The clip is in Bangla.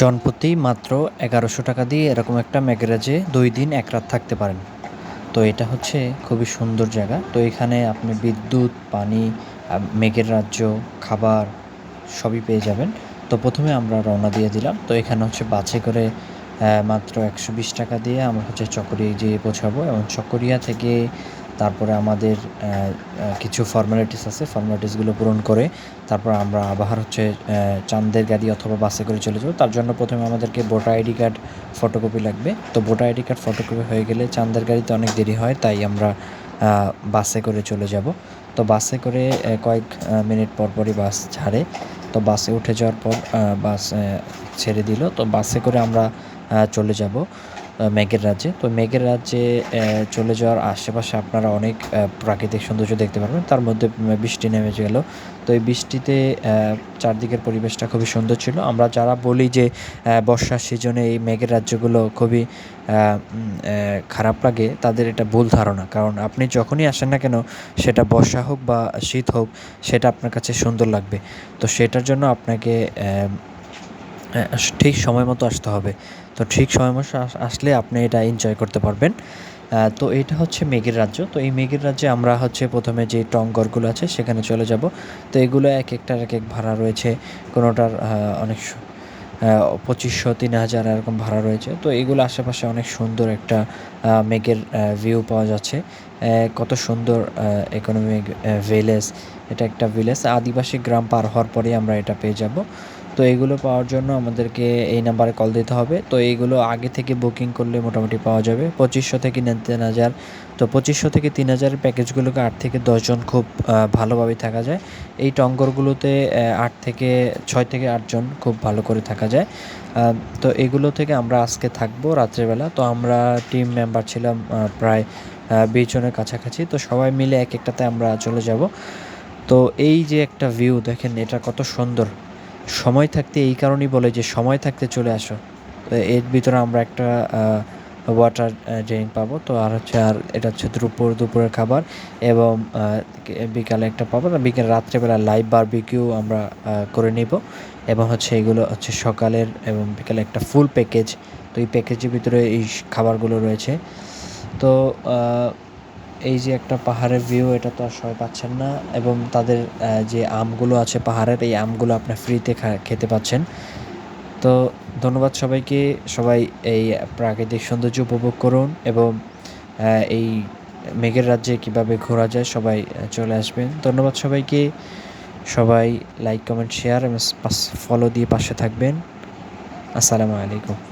জনপ্রতি মাত্র এগারোশো টাকা দিয়ে এরকম একটা ম্যাগেরাজে দুই দিন এক রাত থাকতে পারেন। তো এটা হচ্ছে খুবই সুন্দর জায়গা। তো এখানে আপনি বিদ্যুৎ, পানি মেঘের রাজ্য, খাবার সবই পেয়ে যাবেন। তো প্রথমে আমরা রওনা দিয়ে দিলাম। তো এখানে হচ্ছে বাসে করে মাত্র একশো বিশ টাকা দিয়ে আমরা হচ্ছে চকরিয়া যেয়ে পৌঁছাবো এবং চকরিয়া থেকে তারপরে আমাদের কিছু ফর্মালিটিস আছে ফর্মালিটিসগুলো পূরণ করে তারপর আমরা আবার হচ্ছে চাঁদের গাড়ি অথবা বাসে করে চলে যাব। তার জন্য প্রথমে আমাদেরকে ভোটার আইডি কার্ড ফটোকপি লাগবে। তো ভোটার আইডি কার্ড ফটোকপি হয়ে গেলে চাঁদের গাড়িতে অনেক দেরি হয়, তাই আমরা বাসে করে চলে যাব। তো বাসে করে কয়েক মিনিট পর পরই বাস ছাড়ে। তো বাসে উঠে যাওয়ার পর বাস ছেড়ে দিল। তো বাসে করে আমরা চলে যাব। মেঘের রাজ্যে। তো মেঘের রাজ্যে চলে যাওয়ার আশেপাশে আপনারা অনেক প্রাকৃতিক সৌন্দর্য দেখতে পারবেন। তার মধ্যে বৃষ্টি নেমে গেল। তো এই বৃষ্টিতে চারদিকের পরিবেশটা খুবই সুন্দর ছিল। আমরা যারা বলি যে বর্ষার সিজনে এই মেঘের রাজ্যগুলো খুবই খারাপ লাগে, তাদের এটা ভুল ধারণা। কারণ আপনি যখনই আসেন না কেন, সেটা বর্ষা হোক বা শীত হোক, সেটা আপনার কাছে সুন্দর লাগবে। তো সেটার জন্য আপনাকে ঠিক সময় মতো আসতে হবে। তো ঠিক সময় মতো আস- আসলে আপনি এটা এনজয় করতে পারবেন। তো এটা হচ্ছে মেঘের রাজ্য। তো এই মেঘের রাজ্যে আমরা হচ্ছে প্রথমে যে টঙ্গরগুলো আছে সেখানে চলে যাব। তো এগুলো এক একটার এক এক ভাড়া রয়েছে। কোনোটার অনেক পঁচিশশো, তিন হাজার এরকম ভাড়া রয়েছে। তো এগুলো আশেপাশে অনেক সুন্দর একটা মেঘের ভিউ পাওয়া যাচ্ছে। কত সুন্দর ইকোনমিক ভিলেজ এটা একটা ভিলেজ আদিবাসী গ্রাম পার হওয়ার পরেই আমরা এটা পেয়ে যাব। তো এইগুলো পাওয়ার জন্য আমাদেরকে এই নাম্বারে কল দিতে হবে। তো এইগুলো আগে থেকে বুকিং করলে মোটামুটি পাওয়া যাবে। পঁচিশশো থেকে তিন হাজার, তো পঁচিশশো থেকে তিন হাজারের প্যাকেজগুলোকে আট থেকে দশজন খুব ভালোভাবে থাকা যায়। এই টঙ্গরগুলোতে আট থেকে ছয় থেকে আটজন খুব ভালো করে থাকা যায়। তো এগুলো থেকে আমরা আজকে থাকব রাত্রেবেলা। তো আমরা টিম মেম্বার ছিলাম প্রায় বিশ জনের কাছাকাছি। তো সবাই মিলে এক একটাতে আমরা চলে যাব। তো এই যে একটা ভিউ দেখেন এটা কত সুন্দর। সময় থাকতে এই কারণেই বলে যে সময় থাকতে চলে আসো। এর ভিতরে আমরা একটা ওয়াটার ড্রিঙ্ক পাবো। তো আর হচ্ছে, আর এটা হচ্ছে দুপুর, দুপুরের খাবার এবং বিকালে একটা পাবো। না বিকেল, রাত্রেবেলা লাইভ বারবিকিউ আমরা করে নিব। এবং হচ্ছে এগুলো হচ্ছে সকালের এবং বিকালে একটা ফুল প্যাকেজ তো এই প্যাকেজের ভিতরে এই খাবারগুলো রয়েছে। তো এই যে একটা পাহাড়ের ভিউ এটা তো আর সবাই পাচ্ছেন না এবং তাদের যে আমগুলো আছে পাহাড়ের, এই আমগুলো আপনার ফ্রিতে খেতে পাচ্ছেন। তো, ধন্যবাদ সবাইকে। সবাই এই প্রাকৃতিক সৌন্দর্য উপভোগ করুন এবং এই মেঘের রাজ্যে কীভাবে ঘোরা যায় সবাই চলে আসবেন। ধন্যবাদ সবাইকে। সবাই লাইক কমেন্ট শেয়ার এবং ফলো দিয়ে পাশে থাকবেন। আসসালামু আলাইকুম।